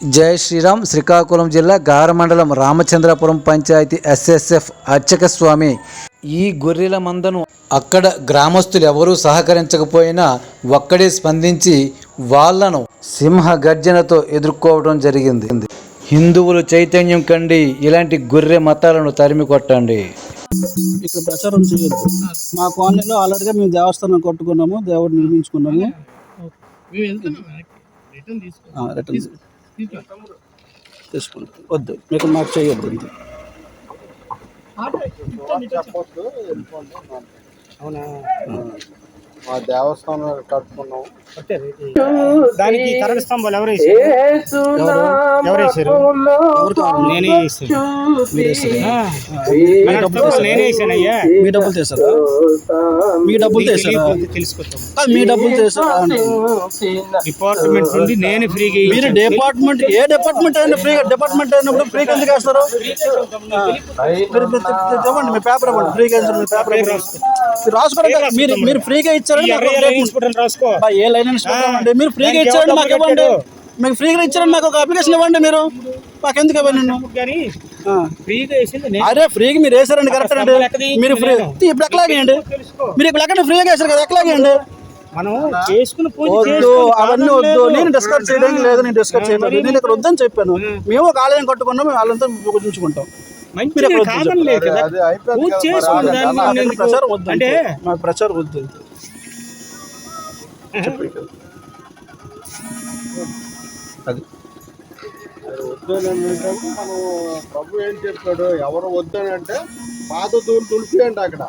జై శ్రీరామ్ శ్రీకాకుళం జిల్లా గార మండలం రామచంద్రపురం పంచాయతీ ఎస్ఎస్ఎఫ్ అర్చక స్వామి ఈ గొర్రెల మందను అక్కడ గ్రామస్తులు ఎవరూ సహకరించకపోయినా ఒక్కడే స్పందించి వాళ్ళను సింహ గర్జనతో ఎదుర్కోవడం జరిగింది. హిందువులు చైతన్యం కండి ఇలాంటి గొర్రె మతాలను తరిమి కొట్టండి. ఇక్కడ ప్రచారం చేయొద్దు. మా కాలనీలో ఆల్రెడీగా మేము దేవస్థానం కట్టుకున్నాము దేవుడు నిర్మించుకున్నాము. ఆ, రిటర్న్ తీసుకుంటాం. వద్దు మీకు మాకు చేయొద్దు అంతే. మా దేవస్థానం కట్టుకున్నాం. దానికి కరెంట్ స్తంభాలు ఎవరు? ఎవరు వేసారు ఎవరు కావాలి? నేనే వేసాను మీరు వేస్తారా? కరెంట్ స్తంభాలు నేనే వేసాను అయ్యా. మీ డబ్బులు తీసారా మీ డబ్బులు తెలుసుకుంటాం. మీ డబ్బులు తీసారా డిపార్ట్మెంట్ నుండి నేను ఫ్రీగా మీరు డిపార్ట్మెంట్ ఏ డిపార్ట్మెంట్ అయినా ఫ్రీ డిపార్ట్మెంట్ అయినప్పుడు ఫ్రీగా ఎందుకు వేస్తారు? ఇవ్వండి మీ పేపర్ ఇవ్వండి. ఫ్రీగా ఇచ్చారు మీ పేపర్. మీరు రాసుకోవడం మీరు మీరు ఫ్రీగా ఇచ్చారని హాస్పిటల్ రాసుకో. ఏ లైన్ మీరు ఫ్రీగా ఇచ్చారండి మాకు ఇవ్వండి? మీకు ఫ్రీగా ఇచ్చారండి మాకు ఒక అప్లికేషన్ ఇవ్వండి మీరు. మాకు ఎందుకు ఇవ్వండి అరే ఫ్రీగా మీరు వేసారండి కరెక్ట్ అండి? మీరు ఫ్రీ. ఇప్పుడు ఎక్కలాగేయండి మీరు ఇప్పుడు ఎక్కడ ఫ్రీగా వేసారు కదా ఎక్కలాగేయండి మనం పూజ వద్దు అవన్నీ. వద్దు. నేను డిస్కస్ చేయడానికి లేదు నేను డిస్కస్ చేయలేదు నేను ఇక్కడ వద్దని చెప్పాను. మేము ఒక ఆలయం కట్టుకున్నాం మేము వాళ్ళంతా పూజించుకుంటాం ప్రచారం వద్దు అంటే ప్రచారం వద్దు. అది. మనం ప్రభు ఏం చెప్పాడు? ఎవరు వద్దని అంటే పాత దూరు తులిపియండి అక్కడ.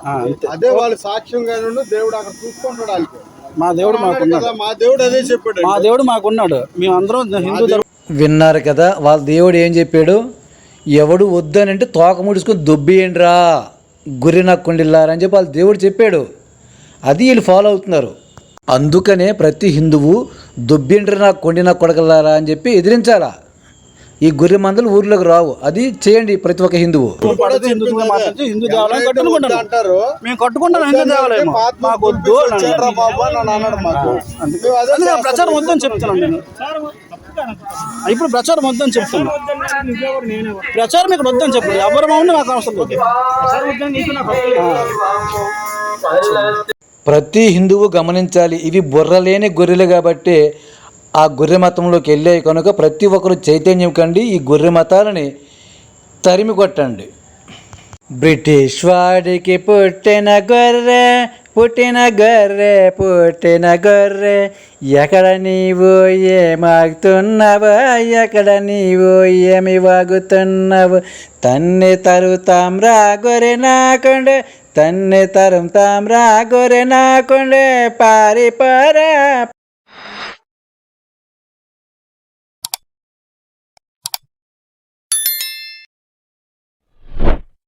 అదే వాళ్ళ సాక్ష్యంగా దేవుడు అక్కడ చూసుకుంటాడు వాళ్ళకి. మా దేవుడు మాకున్నాడు. మా దేవుడు అదే చెప్పాడు. మా దేవుడు మాకున్నాడు. మేము అందరం హిందూ విన్నారు కదా వాళ్ళ దేవుడు ఏం చెప్పాడు? ఎవడు వద్దనంటే తోక ముడుచుకొని దొబ్బియండిరా గురి నక్కుండిల్లారా అని చెప్పి వాళ్ళ దేవుడు చెప్పాడు. అది వీళ్ళు ఫాలో అవుతున్నారు. అందుకనే ప్రతి హిందువు దొబ్బిండ్రి నా కొండి నా కొడకలారా అని చెప్పి ఎదిరించాలా? ఈ గొర్రె మందలు ఊర్లోకి రావు. అది చేయండి ప్రతి ఒక్క హిందువు. పడితే హిందువుగా మాట్లాడితే హిందూ దేవాలయం కట్టుకుంటాను అంటారు. మేము కట్టుకుంటాం హిందూ దేవాలయం మాకు వద్దు అని అన్నాడు. "చంద్ర బాబు అని నన్ను అన్నాడు మాకు. అందుకే మేము అదే అందుకే ప్రచారం వద్దని చెప్తున్నాను నేను. ఇప్పుడు ప్రచారం వద్దని చెప్తున్నా. వద్దన్నాడు నువ్వెవరు నేనెవరు ప్రచారం ఇక్కడ వద్దని చెప్పండి ఎవరు మామూలు నాకు అవసరం లేదు. ప్రతి హిందువు గమనించాలి ఇవి బుర్రలేని గొర్రెలు కాబట్టి ఆ గొర్రె మతంలోకి వెళ్ళాయి కనుక ప్రతి ఒక్కరు చైతన్యం కండి ఈ గొర్రె మతాలని తరిమి కొట్టండి. బ్రిటిష్ వాడికి పుట్టిన గొర్రె పుట్టిన గొర్రె పుట్టిన గొర్రె ఎక్కడ నీవు ఏమాగుతున్నావా ఎక్కడ నీవు ఏమి వాగుతున్నావు తన్ని తరుతాం రా గొర్రె నాకుండే తన్ని తరుం తాం రా గొర్రె నాకుండే పారి పారా